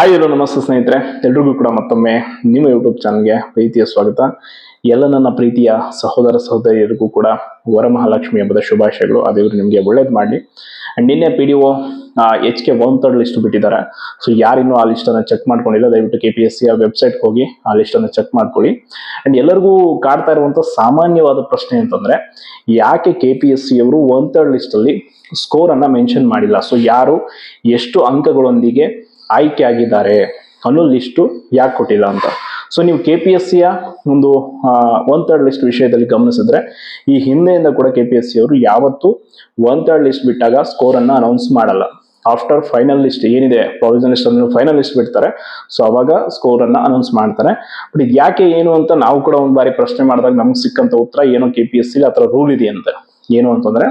Hi hello ನಮಸ್ತೆ ಸ್ನೇಹಿತರೆ. ಎಲ್ರಿಗೂ ಕೂಡ ಮತ್ತೊಮ್ಮೆ ನಿಮ್ಮ ಯೂಟ್ಯೂಬ್ ಚಾನಲ್ಗೆ ಪ್ರೀತಿಯ ಸ್ವಾಗತ. ಎಲ್ಲ ನನ್ನ ಪ್ರೀತಿಯ ಸಹೋದರ ಸಹೋದರಿಯರಿಗೂ ಕೂಡ ವರಮಹಾಲಕ್ಷ್ಮಿ ಹಬ್ಬದ ಶುಭಾಶಯಗಳು. ಅದೇ ನಿಮಗೆ ಒಳ್ಳೇದು ಮಾಡಿ ಅಂಡ್ ನಿನ್ನೆ P D O H K one third list ಬಿಟ್ಟಿದ್ದಾರೆ. ಸೊ ಯಾರಿನ್ನೂ ಆ ಲಿಸ್ಟನ್ನು ಚೆಕ್ ಮಾಡ್ಕೊಂಡಿಲ್ಲ. ದಯವಿಟ್ಟು ಕೆ ಪಿ ಎಸ್ ಸಿ ಆ ವೆಬ್ಸೈಟ್ಗೆ ಹೋಗಿ ಆ ಲಿಸ್ಟನ್ನು ಚೆಕ್ ಮಾಡ್ಕೊಳ್ಳಿ. ಅಂಡ್ ಎಲ್ಲರಿಗೂ ಕಾಡ್ತಾ ಇರುವಂಥ ಸಾಮಾನ್ಯವಾದ ಪ್ರಶ್ನೆ ಅಂತಂದ್ರೆ, ಯಾಕೆ ಕೆ ಪಿ ಎಸ್ ಸಿ ಅವರು ಒನ್ ತರ್ಡ್ ಲಿಸ್ಟಲ್ಲಿ ಸ್ಕೋರ್ ಅನ್ನ ಮೆನ್ಷನ್ ಮಾಡಿಲ್ಲ? ಸೊ ಯಾರು, ಎಷ್ಟು ಅಂಕಗಳೊಂದಿಗೆ ಆಯ್ಕೆ ಆಗಿದ್ದಾರೆ ಅನ್ನೋ ಲಿಸ್ಟು ಯಾಕೆ ಕೊಟ್ಟಿಲ್ಲ ಅಂತ. ಸೊ ನೀವು ಕೆ ಪಿ ಎಸ್ ಸಿಯ ಒಂದು ಒನ್ ತರ್ಡ್ ಲಿಸ್ಟ್ ವಿಷಯದಲ್ಲಿ ಗಮನಿಸಿದ್ರೆ, ಈ ಹಿಂದೆಯಿಂದ ಕೂಡ ಕೆ ಪಿ ಎಸ್ ಸಿ ಅವರು ಯಾವತ್ತು ಒನ್ ತರ್ಡ್ ಲಿಸ್ಟ್ ಬಿಟ್ಟಾಗ ಸ್ಕೋರ್ ಅನ್ನ ಅನೌನ್ಸ್ ಮಾಡಲ್ಲ. ಆಫ್ಟರ್ ಫೈನಲ್ ಲಿಸ್ಟ್ ಏನಿದೆ ಪ್ರೊವಿಜನ್ ಲಿಸ್ಟ್ ಅನ್ನು ಫೈನಲ್ ಲಿಸ್ಟ್ ಬಿಡ್ತಾರೆ. ಸೊ ಅವಾಗ ಸ್ಕೋರ್ ಅನ್ನ ಅನೌನ್ಸ್ ಮಾಡ್ತಾರೆ. ಬಟ್ ಇದು ಯಾಕೆ ಏನು ಅಂತ ನಾವು ಕೂಡ ಒಂದು ಬಾರಿ ಪ್ರಶ್ನೆ ಮಾಡಿದಾಗ ನಮ್ಗೆ ಸಿಕ್ಕಂತ ಉತ್ತರ ಏನೋ ಕೆ ಪಿ ಎಸ್ ಸಿಲಿ ಆ ಥರ ರೂಲ್ ಇದೆಯಂತೆ. ಏನು ಅಂತಂದ್ರೆ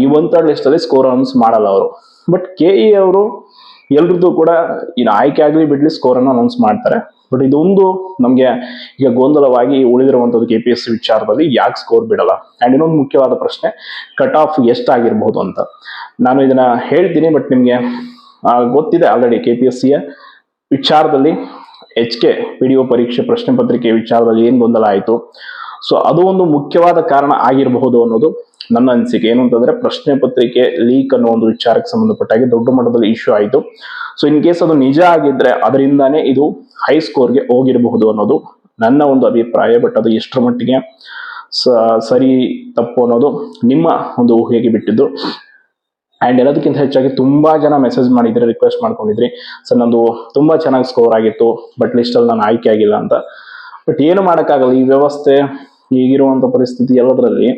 ಈ ಒನ್ ತರ್ಡ್ ಲಿಸ್ಟ್ ಅಲ್ಲಿ ಸ್ಕೋರ್ ಅನೌನ್ಸ್ ಮಾಡಲ್ಲ ಅವರು. ಬಟ್ ಕೆ ಇ ಅವರು ಎಲ್ರದ್ದು ಕೂಡ ಇನ್ನು ಆಯ್ಕೆ ಆಗಲಿ ಬಿಡ್ಲಿ ಸ್ಕೋರ್ ಅನ್ನು ಅನೌನ್ಸ್ ಮಾಡ್ತಾರೆ. ಬಟ್ ಇದೊಂದು ನಮಗೆ ಈಗ ಗೊಂದಲವಾಗಿ ಉಳಿದಿರುವಂಥದ್ದು ಕೆ ಪಿ ಎಸ್ ಸಿ ವಿಚಾರದಲ್ಲಿ ಯಾಕೆ ಸ್ಕೋರ್ ಬಿಡಲ್ಲ? ಆ್ಯಂಡ್ ಇನ್ನೊಂದು ಮುಖ್ಯವಾದ ಪ್ರಶ್ನೆ ಕಟ್ ಆಫ್ ಎಷ್ಟಾಗಿರ್ಬೋದು ಅಂತ. ನಾನು ಇದನ್ನ ಹೇಳ್ತೀನಿ ಬಟ್ ನಿಮಗೆ ಗೊತ್ತಿದೆ ಆಲ್ರೆಡಿ ಕೆ ಪಿ ಎಸ್ ಸಿಯ ವಿಚಾರದಲ್ಲಿ H K P D O ಪರೀಕ್ಷೆ ಪ್ರಶ್ನೆ ಪತ್ರಿಕೆ ವಿಚಾರದಲ್ಲಿ ಏನು ಗೊಂದಲ ಆಯಿತು. ಸೊ ಅದು ಒಂದು ಮುಖ್ಯವಾದ ಕಾರಣ ಆಗಿರಬಹುದು ಅನ್ನೋದು ನನ್ನ ಅನಿಸಿಕೆ ಏನು ಅಂತಂದ್ರೆ ಪ್ರಶ್ನೆ ಪತ್ರಿಕೆ ಲೀಕ್ ಅನ್ನೋ ಒಂದು ವಿಚಾರಕ್ಕೆ ಸಂಬಂಧಪಟ್ಟಾಗಿ ದೊಡ್ಡ ಮಟ್ಟದಲ್ಲಿ ಇಶ್ಯೂ ಆಯಿತು. ಸೊ ಇನ್ ಕೇಸ್ ಅದು ನಿಜ ಆಗಿದ್ರೆ ಅದರಿಂದಾನೇ ಇದು ಹೈ ಸ್ಕೋರ್ಗೆ ಹೋಗಿರಬಹುದು ಅನ್ನೋದು ನನ್ನ ಒಂದು ಅಭಿಪ್ರಾಯ ಬಟ್ ಅದು ಎಷ್ಟರ ಮಟ್ಟಿಗೆ ಸರಿ, ತಪ್ಪು ಅನ್ನೋದು ನಿಮ್ಮ ಒಂದು ಊಹೆಗೆ ಬಿಟ್ಟಿದ್ದು. ಆ್ಯಂಡ್ ಎಲ್ಲದಕ್ಕಿಂತ ಹೆಚ್ಚಾಗಿ ತುಂಬಾ ಜನ ಮೆಸೇಜ್ ಮಾಡಿದ್ರೆ ರಿಕ್ವೆಸ್ಟ್ ಮಾಡ್ಕೊಂಡಿದ್ರಿ. ಸರ್, ನಂದು ತುಂಬಾ ಚೆನ್ನಾಗಿ ಸ್ಕೋರ್ ಆಗಿತ್ತು ಬಟ್ ಲಿಸ್ಟಲ್ಲಿ ನಾನು ಆಯ್ಕೆ ಆಗಿಲ್ಲ ಅಂತ. ಬಟ್ ಏನು ಮಾಡೋಕ್ಕಾಗಲ್ಲ, ಈ ವ್ಯವಸ್ಥೆ ಈಗಿರುವಂಥ ಪರಿಸ್ಥಿತಿ ಎಲ್ಲದರಲ್ಲಿ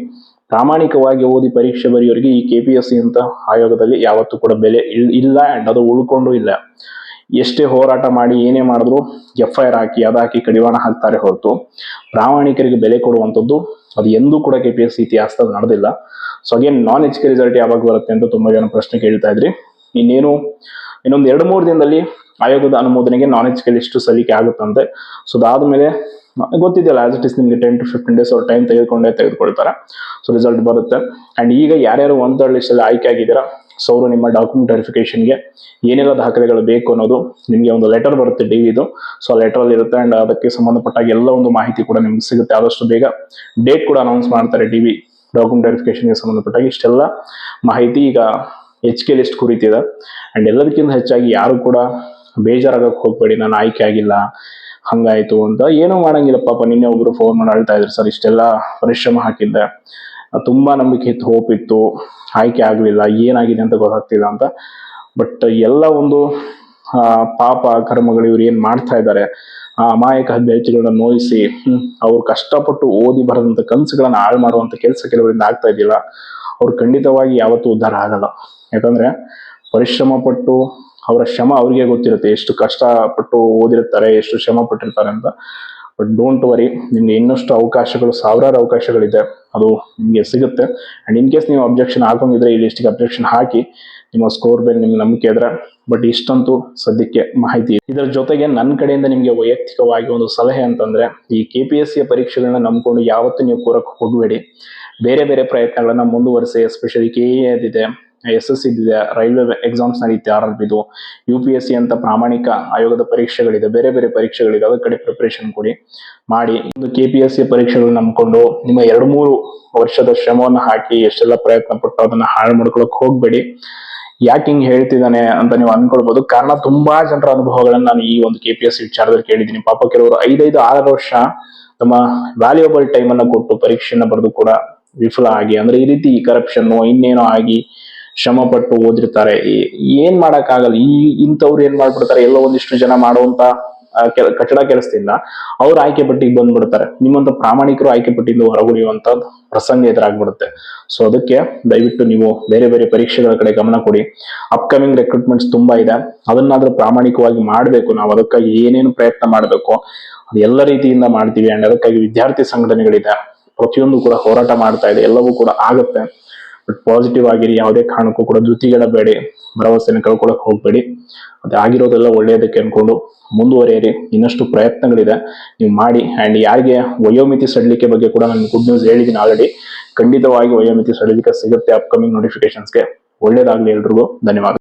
ಪ್ರಾಮಾಣಿಕವಾಗಿ ಓದಿ ಪರೀಕ್ಷೆ ಬರೆಯೋರಿಗೆ ಈ ಕೆ ಪಿ ಎಸ್ ಸಿ ಅಂತ ಆಯೋಗದಲ್ಲಿ ಯಾವತ್ತೂ ಕೂಡ ಬೆಲೆ ಇಲ್- ಇಲ್ಲ ಆ್ಯಂಡ್ ಅದು ಉಳ್ಕೊಂಡು ಇಲ್ಲ. ಎಷ್ಟೇ ಹೋರಾಟ ಮಾಡಿ ಏನೇ ಮಾಡಿದ್ರು ಎಫ್ ಐ ಆರ್ ಹಾಕಿ, ಅದು ಹಾಕಿ ಕಡಿವಾಣ ಹಾಕ್ತಾರೆ ಹೊರತು ಪ್ರಾಮಾಣಿಕರಿಗೆ ಬೆಲೆ ಕೊಡುವಂಥದ್ದು ಅದು ಎಂದೂ ಕೂಡ ಕೆ ಪಿ ಎಸ್ ಸಿ ಇತಿಹಾಸದಲ್ಲಿ ನಡೆದಿಲ್ಲ. So again non H K result ಯಾವಾಗ ಬರುತ್ತೆ ಅಂತ ತುಂಬಾ ಜನ ಪ್ರಶ್ನೆ ಕೇಳ್ತಾ ಇದ್ರಿ. ಇನ್ನೇನು, ಇನ್ನೊಂದು ಎರಡು ಮೂರು ದಿನದಲ್ಲಿ ಆಯೋಗದ ಅನುಮೋದನೆಗೆ ನಾನ್ ಎಚ್ ಕೆ ಎಷ್ಟು ಸಲ್ಲಿಕೆ ಆಗುತ್ತಂತೆ. ಸೊ ಅದಾದ ಮೇಲೆ, ಗೊತ್ತಿದೆಯಲ್ಲ ಆಸ್ ಇಟ್ ಇಸ್ ನಿಮಗೆ ಟೆನ್ ಟು ಫಿಫ್ಟೀನ್ ಡೇಸ್ ಅವ್ರು ಟೈಮ್ ತೆಗೆದುಕೊಂಡೇ ತೆಗೆದುಕೊಳ್ತಾರೆ. ಸೊ ರಿಸಲ್ಟ್ ಬರುತ್ತೆ. ಅಂಡ್ ಈಗ ಯಾರ್ಯಾರು ಒನ್ ತರ್ಡ್ ಲಿಸ್ಟ್ ಅಲ್ಲಿ ಆಯ್ಕೆ ಆಗಿದ್ದೀರಾ, ಸೊ ಅವರು ನಿಮ್ಮ ಡಾಕ್ಯುಮೆಂಟ್ ವೆರಿಫಿಕೇಶನ್ಗೆ ಏನೆಲ್ಲ ದಾಖಲೆಗಳು ಬೇಕು ಅನ್ನೋದು ನಿಮಗೆ ಒಂದು ಲೆಟರ್ ಬರುತ್ತೆ ಡಿ ವಿದು ಸೊ ಆ ಲೆಟರ್ ಅಲ್ಲಿ ಇರುತ್ತೆ ಅಂಡ್ ಅದಕ್ಕೆ ಸಂಬಂಧಪಟ್ಟಾಗ ಎಲ್ಲ ಒಂದು ಮಾಹಿತಿ ಕೂಡ ನಿಮ್ಗೆ ಸಿಗುತ್ತೆ. ಆದಷ್ಟು ಬೇಗ ಡೇಟ್ ಕೂಡ ಅನೌನ್ಸ್ ಮಾಡ್ತಾರೆ ಡಿ ವಿ ಡಾಕ್ಯುಮೆಂಟ್ ವೆರಿಫಿಕೇಶನ್ಗೆ ಸಂಬಂಧಪಟ್ಟಾಗ. ಇಷ್ಟೆಲ್ಲ ಮಾಹಿತಿ ಈಗ ಎಚ್ ಕೆ ಲಿಸ್ಟ್ ಕುರಿತಿದೆ. ಅಂಡ್ ಎಲ್ಲದಕ್ಕಿಂತ ಹೆಚ್ಚಾಗಿ ಯಾರು ಕೂಡ ಬೇಜಾರಾಗಕ್ಕೆ ಹೋಗ್ಬೇಡಿ, ನಾನು ಆಯ್ಕೆ ಆಗಿಲ್ಲ, ಹಂಗಾಯ್ತು ಅಂತ ಏನೂ ಮಾಡಂಗಿಲ್ಲ. ಪಾಪ ನಿನ್ನೆ ಒಬ್ರು ಫೋನ್ ಮಾಡಿ ಅಳ್ತಾ ಇದ್ರು, ಸರ್, ಇಷ್ಟೆಲ್ಲ ಪರಿಶ್ರಮ ಹಾಕಿದ್ದೆ. ತುಂಬಾ ನಂಬಿಕೆ ಇತ್ತು ಹೋಪ್ ಇತ್ತು, ಆಯ್ಕೆ ಆಗಲಿಲ್ಲ, ಏನಾಗಿದೆ ಅಂತ ಗೊತ್ತಾಗ್ತಿಲ್ಲ ಅಂತ. ಬಟ್ ಎಲ್ಲ ಒಂದು ಪಾಪ ಕರ್ಮಗಳು ಇವ್ರು ಏನ್ ಮಾಡ್ತಾ ಇದ್ದಾರೆ, ಆ ಅಮಾಯಕ ಅಭ್ಯರ್ಥಿಗಳನ್ನ ನೋಯಿಸಿ ಅವ್ರು ಕಷ್ಟಪಟ್ಟು ಓದಿ ಬರದಂತ ಕನಸುಗಳನ್ನ ಹಾಳು ಮಾಡುವಂತ ಕೆಲಸ ಕೆಲವರಿಂದ ಆಗ್ತಾ ಇದ್ದಿಲ್ಲ. ಅವ್ರು ಖಂಡಿತವಾಗಿ ಯಾವತ್ತೂ ಉದ್ಧಾರ ಆಗಲ್ಲ. ಯಾಕಂದ್ರೆ ಪರಿಶ್ರಮ ಪಟ್ಟು ಅವರ ಶ್ರಮ ಅವ್ರಿಗೆ ಗೊತ್ತಿರುತ್ತೆ. ಎಷ್ಟು ಕಷ್ಟಪಟ್ಟು ಓದಿರ್ತಾರೆ, ಎಷ್ಟು ಶ್ರಮ ಪಟ್ಟಿರ್ತಾರೆ ಅಂತ. ಬಟ್ ಡೋಂಟ್ ವರಿ ನಿಮ್ಗೆ ಇನ್ನಷ್ಟು ಅವಕಾಶಗಳು, ಸಾವಿರಾರು ಅವಕಾಶಗಳಿದೆ. ಅದು ನಿಮಗೆ ಸಿಗುತ್ತೆ. ಅಂಡ್ ಇನ್ ಕೇಸ್ ನೀವು ಅಬ್ಜೆಕ್ಷನ್ ಹಾಕೊಂಡಿದ್ರೆ ಈ ಲಿಸ್ಟಿಗೆ ಅಬ್ಜೆಕ್ಷನ್ ಹಾಕಿ, ನಿಮ್ಮ ಸ್ಕೋರ್ ಮೇಲೆ ನಿಮ್ಗೆ ನಂಬಿಕೆ ಇದ್ರೆ. ಬಟ್ ಇಷ್ಟಂತೂ ಸದ್ಯಕ್ಕೆ ಮಾಹಿತಿ ಇದೆ. ಇದರ ಜೊತೆಗೆ ನನ್ನ ಕಡೆಯಿಂದ ನಿಮಗೆ ವೈಯಕ್ತಿಕವಾಗಿ ಒಂದು ಸಲಹೆ ಅಂತಂದ್ರೆ, ಈ ಕೆ ಪಿ ಎಸ್ ಸಿ ಪರೀಕ್ಷೆಗಳನ್ನ ನಂಬಿಕೊಂಡು ಯಾವತ್ತೂ ನೀವು ಕೂರಕ್ಕೆ ಹೋಗಬೇಡಿ. ಬೇರೆ ಬೇರೆ ಪ್ರಯತ್ನಗಳನ್ನ ಮುಂದುವರಿಸಿ ಎಸ್ಪೆಷಲಿ ಕೆ ಎ ಇದೆ. ಎಸ್ ಎಸ್ ಇದೆ ರೈಲ್ವೆ ಎಕ್ಸಾಮ್ಸ್ ನಡೀತೆ ಆರ್ ಆರ್ ಬಿದು ಯು ಪಿ ಎಸ್ ಸಿ ಅಂತ ಪ್ರಾಮಾಣಿಕ ಆಯೋಗದ ಪರೀಕ್ಷೆಗಳಿದೆ. ಬೇರೆ ಬೇರೆ ಪರೀಕ್ಷೆಗಳಿದೆ. ಅದರ ಕಡೆ ಪ್ರಿಪ್ರೇಷನ್ ಕೊಡಿ. ಮಾಡಿ. ಒಂದು ಕೆ ಪಿ ಎಸ್ ಸಿ ಪರೀಕ್ಷೆಗಳನ್ನ ನಂಬಿಕೊಂಡು ನಿಮ್ಮ ಎರಡು ಮೂರು ವರ್ಷದ ಶ್ರಮವನ್ನು ಹಾಕಿ ಎಷ್ಟೆಲ್ಲ ಪ್ರಯತ್ನ ಪಟ್ಟು ಅದನ್ನ ಹಾಳು ಮಾಡ್ಕೊಳಕ್ ಹೋಗ್ಬೇಡಿ. ಯಾಕೆ ಹಿಂಗ್ ಹೇಳ್ತಿದ್ದಾನೆ ಅಂತ ನೀವು ಅನ್ಕೊಳ್ಬಹುದು ಕಾರಣ ತುಂಬಾ ಜನರ ಅನುಭವಗಳನ್ನ ನಾನು ಈ ಒಂದು ಕೆ ಪಿ ಎಸ್ ಸಿ ವಿಚಾರದಲ್ಲಿ ಕೇಳಿದ್ದೀನಿ. ಪಾಪ ಕೆಲವರು ಐದೈದು ಆರು ವರ್ಷ ತಮ್ಮ ವ್ಯಾಲ್ಯೂಬಲ್ ಟೈಮ್ ಅನ್ನ ಕೊಟ್ಟು ಪರೀಕ್ಷೆಯನ್ನ ಬರೆದು ಕೂಡ ವಿಫಲ ಆಗಿ, ಅಂದ್ರೆ ಈ ರೀತಿ ಕರಪ್ಷನ್ ಇನ್ನೇನೋ ಆಗಿ ಶ್ರಮ ಪಟ್ಟು ಓದಿರ್ತಾರೆ ಏನ್ ಮಾಡಕ್ಕಾಗಲ್ಲ. ಈ ಇಂಥವ್ರು ಏನ್ ಮಾಡ್ಬಿಡ್ತಾರೆ? ಎಲ್ಲೋ ಒಂದಿಷ್ಟು ಜನ ಮಾಡುವಂತ ಕಟ್ಟಡ ಕೆಲಸದಿಂದ ಅವ್ರ ಆಯ್ಕೆ ಪಟ್ಟಿಗೆ ಬಂದ್ಬಿಡ್ತಾರೆ. ನಿಮ್ಮಂತ ಪ್ರಾಮಾಣಿಕರು ಆಯ್ಕೆ ಪಟ್ಟಿಯಿಂದ ಹೊರಗುಳಿಯುವಂತ ಪ್ರಸಂಗ ಎದುರಾಗ್ಬಿಡುತ್ತೆ. ಸೊ ಅದಕ್ಕೆ ದಯವಿಟ್ಟು ನೀವು ಬೇರೆ ಬೇರೆ ಪರೀಕ್ಷೆಗಳ ಕಡೆ ಗಮನ ಕೊಡಿ. ಅಪ್ಕಮಿಂಗ್ ರೆಕ್ರೂಟ್ಮೆಂಟ್ಸ್ ತುಂಬಾ ಇದೆ. ಅದನ್ನಾದ್ರೂ ಪ್ರಾಮಾಣಿಕವಾಗಿ ಮಾಡಬೇಕು. ನಾವು ಅದಕ್ಕಾಗಿ ಏನೇನು ಪ್ರಯತ್ನ ಮಾಡಬೇಕು, ಅದು ಎಲ್ಲ ರೀತಿಯಿಂದ ಮಾಡ್ತೀವಿ. ಅಂಡ್ ಅದಕ್ಕಾಗಿ ವಿದ್ಯಾರ್ಥಿ ಸಂಘಟನೆಗಳಿದೆ. ಪ್ರತಿಯೊಂದು ಕೂಡ ಹೋರಾಟ ಮಾಡ್ತಾ ಇದೆ. ಎಲ್ಲವೂ ಕೂಡ ಆಗುತ್ತೆ. ಬಟ್ ಪಾಸಿಟಿವ್ ಆಗಿರಿ, ಯಾವುದೇ ಕಾರಣಕ್ಕೂ ಕೂಡ ಧೃತಿಗೆಲ್ಲ ಬೇಡಿ, ಭರವಸೆಯನ್ನು ಕಳ್ಕೊಳಕ್ ಹೋಗ್ಬೇಡಿ. ಮತ್ತೆ ಆಗಿರೋದೆಲ್ಲ ಒಳ್ಳೆಯದಕ್ಕೆ ಅನ್ಕೊಂಡು ಮುಂದುವರಿಯಿರಿ. ಇನ್ನಷ್ಟು ಪ್ರಯತ್ನಗಳಿದೆ. ನೀವು ಮಾಡಿ. ಅಂಡ್ ಯಾರಿಗೆ ವಯೋಮಿತಿ ಸಡಿಲಿಕೆ ಬಗ್ಗೆ ಕೂಡ ನಾನು ಗುಡ್ ನ್ಯೂಸ್ ಹೇಳಿದ್ದೀನಿ ಆಲ್ರೆಡಿ ಖಂಡಿತವಾಗಿ ವಯೋಮಿತಿ ಸಡಿಲಿಕೆ ಸಿಗುತ್ತೆ ಅಪ್ಕಮಿಂಗ್ ನೋಟಿಫಿಕೇಶನ್ಸ್ಗೆ ಒಳ್ಳೇದಾಗಲಿ ಎಲ್ರಿಗೂ. ಧನ್ಯವಾದ.